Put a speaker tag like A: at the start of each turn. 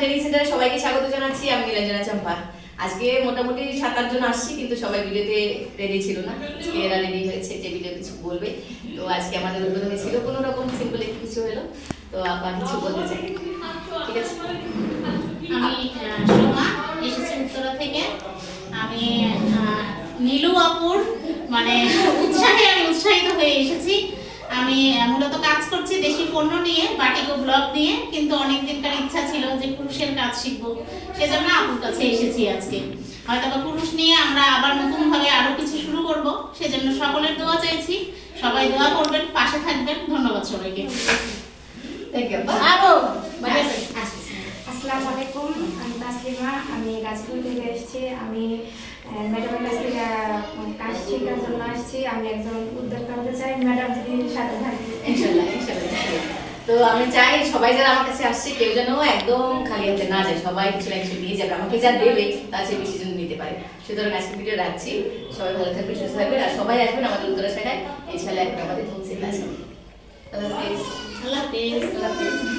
A: Tennis সেন্টারে সবাইকে স্বাগত জানাচ্ছি, আমি নীলাঞ্জনা আজকে মোটামুটি সাত আসছি, কিন্তু সবাই ভিডিওতে রেডি ছিল না। এরা রেডি হয়েছে যে ভিডিও কিছু বলবে। তো আজকে আমাদের উদ্বোধনী ছিল কোনো রকম সিম্পল কিছু হলো? তো আপা কিছু বলতে চাই ঠিক আছে।
B: আমি এসেছি উত্তরা থেকে। আমি নীলু আপুর মানে উৎসাহে আমি উৎসাহিত হয়ে এসেছি। আমি মূলত কাজ করছি দেশি পণ্য নিয়ে বাটিকো ব্লগ নিয়ে, কিন্তু অনেক দিনকার ইচ্ছা ছিল যে পুরুষের কাজ শিখব। সেজন্য আপুর কাছে এসেছি আজকে। হয়তো বা পুরুষ নিয়ে আমরা আবার নতুন ভাবে আরও কিছু শুরু করব। সেজন্য সকলের দোয়া চাইছি। সবাই দোয়া করবেন পাশে থাকবেন। ধন্যবাদ সবাইকে।
C: আসসালামু আলাইকুম আমি তাসলিমা। আমি গাজীপুর থেকে এসেছি। আমি ম্যাডামের কাছ থেকে কাজ শেখার জন্য আসছি। আমি একজন উদ্যোক্তা হতে চাই। ম্যাডাম যদি সাথে থাকি।
A: তো আমি চাই সবাই যারা আমার কাছে আসছে কেউ যেন একদম খালি হাতে না যায়। সবাই কিছু না কিছু নিয়ে যাবে আমাকে যা দেবে তার চেয়ে বেশি যেন নিতে পারে। সুতরাং আজকে ভিডিও রাখছি। সবাই ভালো থাকবে সুস্থ থাকবে আর সবাই আসবেন আমাদের উত্তরা শাখায় ইনশাল্লাহ এখন আমাদের হোম সেল আছে
B: আল্লাহ হাফেজ।
A: আল্লাহ হাফেজ।